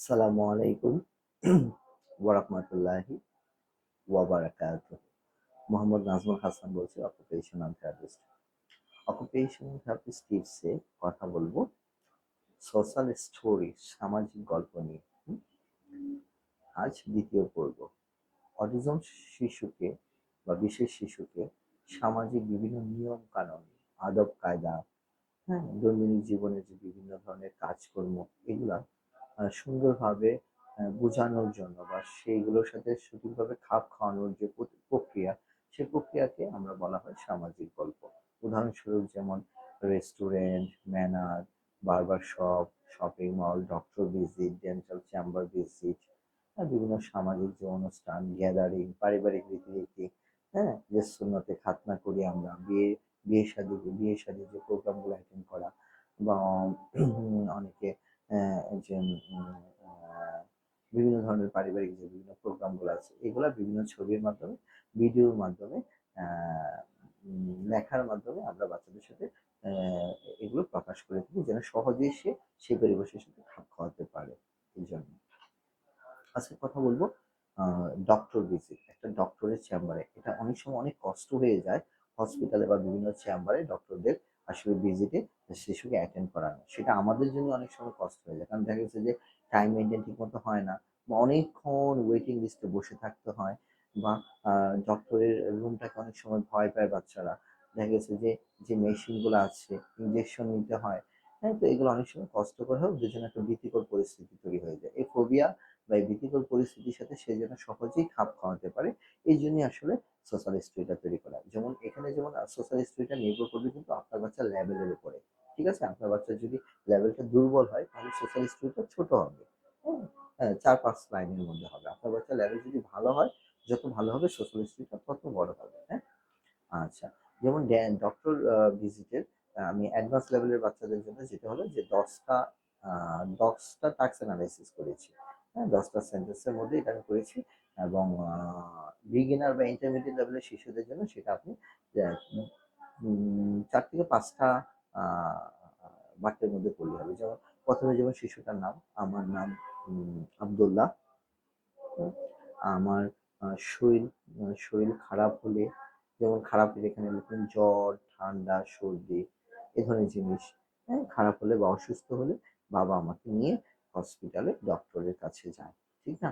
আসসালামু আলাইকুম। ওয়ারাহমাতুল্লাহি ওয়াবারাকাত মোহাম্মদ নাজমুল হাসান বলছি অকুপেশনাল থেরাপিস্ট অকুপেশনাল থেরাপিস্ট টিপসে কথা বলব। সোশ্যাল স্টোরি সামাজিক গল্প নিয়ে? আজ দ্বিতীয় পর্ব। অটিজম শিশুকে বা বিশেষ শিশুকে সামাজিক বিভিন্ন নিয়ম কানুন, আদব কায়দা হ্যাঁ দৈনন্দিন জীবনে যে বিভিন্ন ধরনের কাজকর্ম, এগুলা সুন্দরভাবে বোঝানোর জন্য বা সেইগুলোর সাথে সঠিকভাবে খাপ খাওয়ানোর যে প্রক- প্রক্রিয়া সেই প্রক্রিয়াকে আমরা বলা হয় সামাজিক গল্প। উদাহরণস্বরূপ যেমন restaurant, manner, barber shop, shopping mall, doctor visit, dental chamber visit বিভিন্ন সামাজিক যে অনুষ্ঠান, গ্যাদারিং, পারিবারিক রীতিনীতি হ্যাঁ যে সুন্নতে খাতনা করি আমরা, বিয়ে বিয়ে শাদী বিয়ে শাদী যে প্রোগ্রামগুলো অ্যাটেন্ড করা, বা অনেকে যে বিভিন্ন ধরনের পারিবারিক যে বিভিন্ন প্রোগ্রামগুলো আছে, এগুলো বিভিন্ন ছবির মাধ্যমে ভিডিওর মাধ্যমে লেখার মাধ্যমে আমরা বাচ্চাদের সাথে এগুলো প্রকাশ করে থাকি, যেন সহজেই সে সেই পরিবেশের সাথে খাপ খাওয়াতে পারে এই জন্য। আজকে কথা বলব ডক্টর ভিজিট একটা ডক্টরের চেম্বারে এটা অনেক সময় অনেক কষ্ট হয়ে যায় হসপিটালে বা বিভিন্ন চেম্বারে ডক্টরদের আসলে ভিজিটে শিশুকে অ্যাটেন্ড করানো সেটা আমাদের জন্য অনেক সময় কষ্ট হয়ে যায়। কারণ দেখা গেছে যে টাইম মেনটেন ঠিক মতো হয় না বা অনেকক্ষণ ওয়েটিং লিস্টে বসে থাকতে হয় বা ডক্টরের রুমটাকে অনেক সময় ভয় পায় বাচ্চারা। দেখা গেছে যে যে মেশিনগুলো আছে ইঞ্জেকশন নিতে হয় হ্যাঁ তো এগুলো অনেক সময় কষ্টকর হয় ওদের জন্য একটা ভীতিকর পরিস্থিতি তৈরি হয়ে যায়। এই ফোবিয়া বা এই ভীতিকর পরিস্থিতির সাথে সে যেন সহজেই খাপ খাওয়াতে পারে এই জন্যই আসলে সোশ্যাল স্টোরিটা তৈরি করা। যেমন এখানে যেমন সোশ্যাল স্টোরিটা নির্ভর করবে কিন্তু আপনার বাচ্চার লেভেলের উপরে ঠিক আছে? আপনার বাচ্চার যদি লেভেলটা দুর্বল হয় তাহলে সোশ্যাল স্টোরিটা ছোট হবে হ্যাঁ? হ্যাঁ, চার পাঁচ লাইনের মধ্যে হবে। আপনার বাচ্চার লেভেল যদি ভালো হয় যত ভালো হবে সোশ্যাল স্টোরিটা তত বড় হবে হ্যাঁ? আচ্ছা যেমন ডক্টর ভিজিটের আমি অ্যাডভান্স লেভেলের বাচ্চাদের জন্য যেটা হলো যে দশটা দশটা টাক্স অ্যানালাইসিস করেছি। দশটা সেন্টেন্সের মধ্যে এটা আমি করেছি এবং বিগিনার বা ইন্টারমিডিয়েট লেভেলের শিশুদের জন্য সেটা আপনি চার থেকে পাঁচটা বাক্যের মধ্যে পড়লে হবে। যেমন প্রথমে যেমন শিশুটার নাম, আমার নাম আব্দুল্লাহ। আমার শরীর শরীর খারাপ হলে, যেমন খারাপের এখানে লিখুন জ্বর, ঠান্ডা, সর্দি, এ ধরনের জিনিস। হ্যাঁ খারাপ হলে বা অসুস্থ হলে বাবা আমাকে নিয়ে হসপিটালে ডক্টরের কাছে যায়, ঠিক না?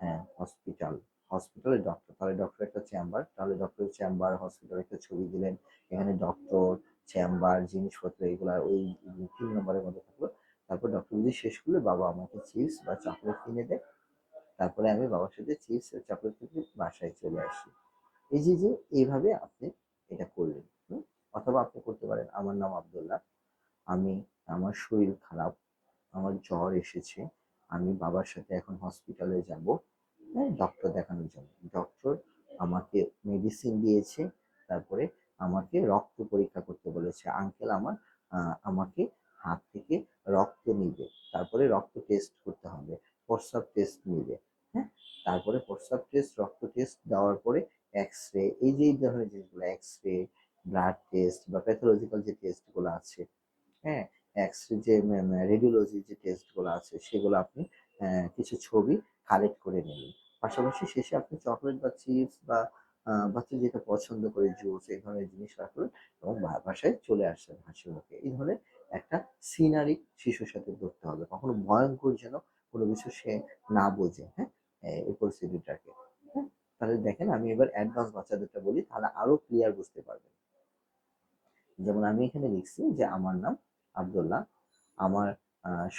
হ্যাঁ হসপিটাল হসপিটালে ডক্টর তাহলে ডক্টর একটা চেম্বার তাহলে ডক্টরের চেম্বার হসপিটাল একটা ছবি দিলেন, এখানে ডক্টর চেম্বার জিনিসপত্র, এগুলো ওই তিন নম্বরের মধ্যে থাকল। তারপর ডক্টর যদি শেষ করলে বাবা আমাকে চিপস বা চকলেট কিনে দেয়, তারপরে আমি বাবার সাথে চিপস আর চকলেট খেতে বাসায় চলে আসি। এই যে যে এইভাবে আপনি এটা করলেন? অথবা আপনি করতে পারেন। আমার নাম আবদুল্লাহ, আমি, আমার শরীর খারাপ আমার জ্বর এসেছে, আমি বাবার সাথে এখন হসপিটালে যাব। হ্যাঁ ডক্টর দেখানোর জন্য। ডক্টর আমাকে মেডিসিন দিয়েছে, তারপরে আমাকে রক্ত পরীক্ষা করতে বলেছে। আঙ্কেল আমার আমাকে হাত থেকে রক্ত নিবে, তারপরে রক্ত টেস্ট করতে হবে, প্রস্রাব টেস্ট নিবে। হ্যাঁ তারপরে প্রস্রাব টেস্ট রক্ত টেস্ট দেওয়ার পরে এক্স রে এই যে ধরনের জিনিসগুলো এক্স রে ব্লাড টেস্ট বা প্যাথোলজিক্যাল যে টেস্টগুলো আছে হ্যাঁ এক্স যে রেডিওলজি যে টেস্টগুলো আছে, সেগুলো আপনি কিছু ছবি কালেক্ট করে নেবেন পাশাপাশি শেষে আপনি চকলেট বা চিপস বা বাচ্চা যেটা পছন্দ করে জুস এই ধরনের জিনিস রাখলেন এবং বাসায় চলে আসছেন হাসি মুখে। এই ধরনের একটা সিনারি শিশুর সাথে ধরতে হবে। কখনো ভয়ঙ্কর যেন কোনো কিছু সে না বোঝে হ্যাঁ? এই পরিস্থিতিটাকে হ্যাঁ? তাহলে দেখেন আমি এবার অ্যাডভান্স বাচ্চাদেরটা বলি তাহলে আরও ক্লিয়ার বুঝতে পারবেন যেমন আমি এখানে লিখছি যে, আমার নাম আব্দুল্লাহ, আমার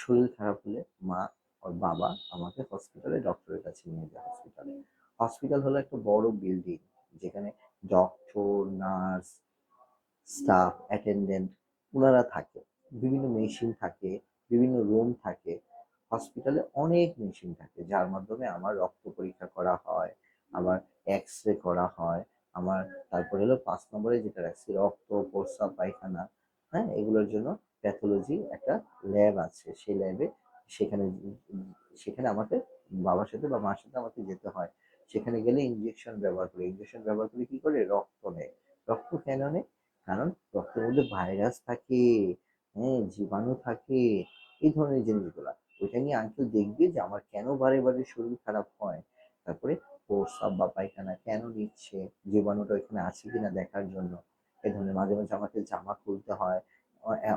শরীর খারাপ হলে মা ওর বাবা আমাকে হসপিটালে ডক্টরের কাছে নিয়ে যায় হসপিটালে হসপিটাল হলো একটা বড় বিল্ডিং যেখানে ডক্টর নার্স স্টাফ অ্যাটেন্ডেন্ট ওনারা থাকে। বিভিন্ন মেশিন থাকে, বিভিন্ন রুম থাকে। হসপিটালে অনেক মেশিন থাকে যার মাধ্যমে আমার রক্ত পরীক্ষা করা হয় আবার এক্স রে করা হয়, আমার তারপরে হলো পাঁচ নম্বরে যেটা রাখছি, রক্ত, প্রস্রাব, পায়খানা হ্যাঁ এগুলোর জন্য প্যাথোলজি একটা ল্যাব আছে। সেই ল্যাবে সেখানে সেখানে আমাকে বাবার সাথে বা মার সাথে আমাকে যেতে হয়। সেখানে গেলে ইঞ্জেকশন ব্যবহার করে। ইঞ্জেকশন ব্যবহার করে কি করে? রক্ত নেয়। রক্ত কেন নেয়? কারণ রক্তের মধ্যে ভাইরাস থাকে হ্যাঁ জীবাণু থাকে, এই ধরনের জিনিসগুলা। ওইটা নিয়ে আঙ্কেল দেখবে যে আমার কেন বারে বারে শরীর খারাপ হয়। তারপরে প্রস্রাব বা পায়খানা কেন নিচ্ছে? জীবাণুটা ওইখানে আছে কিনা দেখার জন্য। এই ধরনের মাঝে মাঝে আমাকে জামা খুলতে হয়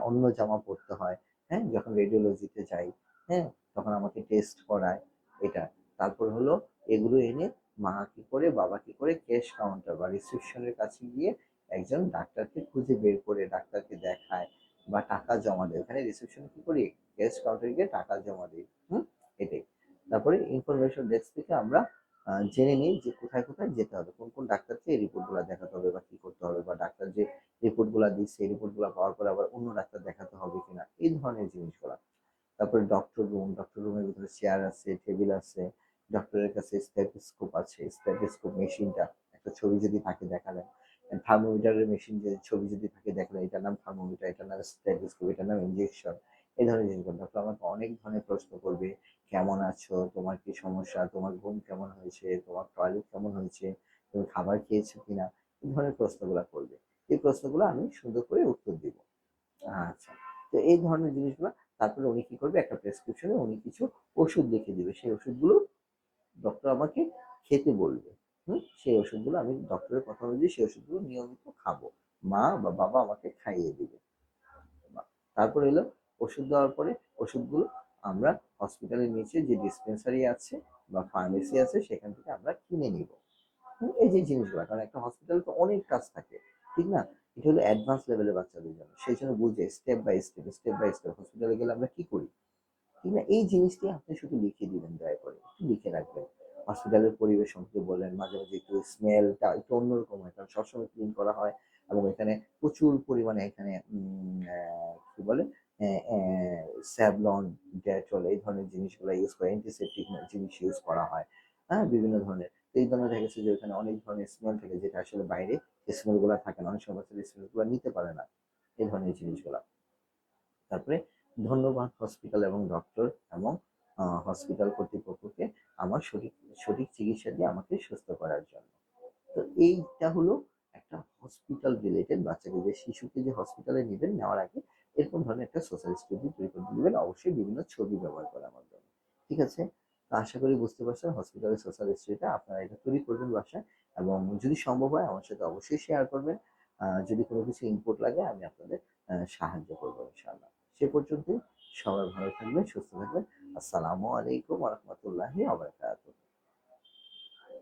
অন্য জামা পরতে হয় হ্যাঁ যখন রেডিওলজিতে যাই হ্যাঁ তখন আমাকে টেস্ট করায় এটা। তারপর হলো এগুলো এনে মা কি করে বাবা কি করে ক্যাশ কাউন্টার বা রিসেপশনের কাছে গিয়ে একজন ডাক্তারকে খুঁজে বের করে, ডাক্তারকে দেখায় বা টাকা জমা দেয়। ওখানে রিসেপশনে কি করি? ক্যাশ কাউন্টারে গিয়ে টাকা জমা দিই, হুম, এটাই। তারপরে ইনফরমেশন ডেস্ক থেকে আমরা জেনে নিই যে কোথায় কোথায় যেতে হবে, কোন কোন ডাক্তারকে রিপোর্টগুলো দেখাতে হবে বা কি করতে হবে বা ডাক্তার যে রিপোর্টগুলো দিচ্ছে, এই রিপোর্টগুলো পাওয়ার পরে আবার অন্য ডাক্তার দেখাতে হবে কিনা, এই ধরনের জিনিসগুলো। তারপরে ডক্টর রুম ডক্টর রুমের ভিতরে চেয়ার আছে টেবিল আছে ডক্টরের কাছে স্টেথোস্কোপ আছে স্টেথোস্কোপ মেশিনটা, একটা ছবি যদি থাকে দেখালেন। থার্মোমিটারের মেশিন যে ছবি যদি থাকে দেখালেন, এটার নাম থার্মোমিটার এটার নাম স্টেথোস্কোপ এটার নাম ইনজেকশন এই ধরনের জিনিসগুলো। ডক্টর আমাকে অনেক ধরনের প্রশ্ন করবে, কেমন আছো, তোমার কি সমস্যা, তোমার ঘুম কেমন হয়েছে, তোমার টয়লেট কেমন হয়েছে, তুমি খাবার খেয়েছো কিনা, এই ধরনের প্রশ্নগুলো করবে। এই প্রশ্নগুলো আমি সুন্দর করে উত্তর দিব। আচ্ছা। তো এই ধরনের জিনিসগুলো তারপরে উনি কি করবে? একটা প্রেসক্রিপশনে উনি কিছু ওষুধ লিখে দিবে। সেই ওষুধগুলো ডক্টর আমাকে খেতে বলবে। হুম? সেই ওষুধগুলো আমি ডক্টরের কথা অনুযায়ী সেই ওষুধগুলো নিয়মিত খাব। মা বা বাবা আমাকে খাইয়ে দিবে। তারপরে এলো ওষুধ দেওয়ার পরে ওষুধগুলো আমরা হসপিটালের নিচে যে ডিসপেন্সারি আছে বা ফার্মেসি আছে সেখান থেকে আমরা কিনে নিব। হুম, এই যে জিনিসগুলো কারণ একটা হসপিটালে তো অনেক কাজ থাকে। ঠিক না? এটা হলো অ্যাডভান্স লেভেলের বাচ্চাদের জন্য। সেই জন্য বুঝে step by step step by step হসপিটালে গেলে আমরা কি করি? ঠিক না? এই জিনিসটি আপনি শুধু লিখে দিবেন, দয়া করে। একটু লিখে রাখবেন। হসপিটালের পরিবেশ সম্পর্কে বলেন, মাঝে মাঝে একটু স্মেলটা একটু অন্যরকম হয়, কারণ সবসময় ক্লিন করা হয় এবং এখানে প্রচুর পরিমাণে এখানে কি বলে? স্যাভলন, ডেটল এই ধরনের জিনিসগুলো ইউজ করে অ্যান্টিসেপটিক জিনিস ইউজ করা হয়। হ্যাঁ? বিভিন্ন ধরনের। এই ধরনের দেখা গেছে যে ওখানে অনেক ধরনের স্মেল থাকে যেটা আসলে বাইরে স্মেলগুলা থাকে না। অনেক সময় স্মেলগুলা নিতে পারে না, এই ধরনের জিনিসগুলা। তারপরে ধন্যবাদ হসপিটাল এবং ডক্টর এবং হসপিটাল কর্তৃপক্ষকে আমার সঠিক সঠিক চিকিৎসা দিয়ে আমাকে সুস্থ করার জন্য। তো এইটা হলো একটা হসপিটাল রিলেটেড বাচ্চাকে যে শিশুকে যে হসপিটালে নেবেন নেওয়ার আগে এরকম ধরনের একটা সোশ্যাল স্টাডি তৈরি করে দিবেন। অবশ্যই বিভিন্ন ছবি ব্যবহার করার মাধ্যমে। ঠিক আছে? তো আশা করি বুঝতে পারছেন হসপিটালের সোশ্যাল হিস্ট্রিটা আপনারা এটা তৈরি করবেন বাসায় এবং যদি সম্ভব হয় আমার সাথে অবশ্যই শেয়ার করবেন। যদি কোনো কিছু ইনপুট লাগে আমি আপনাদের সাহায্য করব ইনশাআল্লাহ। সে পর্যন্ত সবাই ভালো থাকবেন, সুস্থ থাকবেন। আসসালামু আলাইকুম রহমতুল্লাহি আবরাকাতুহ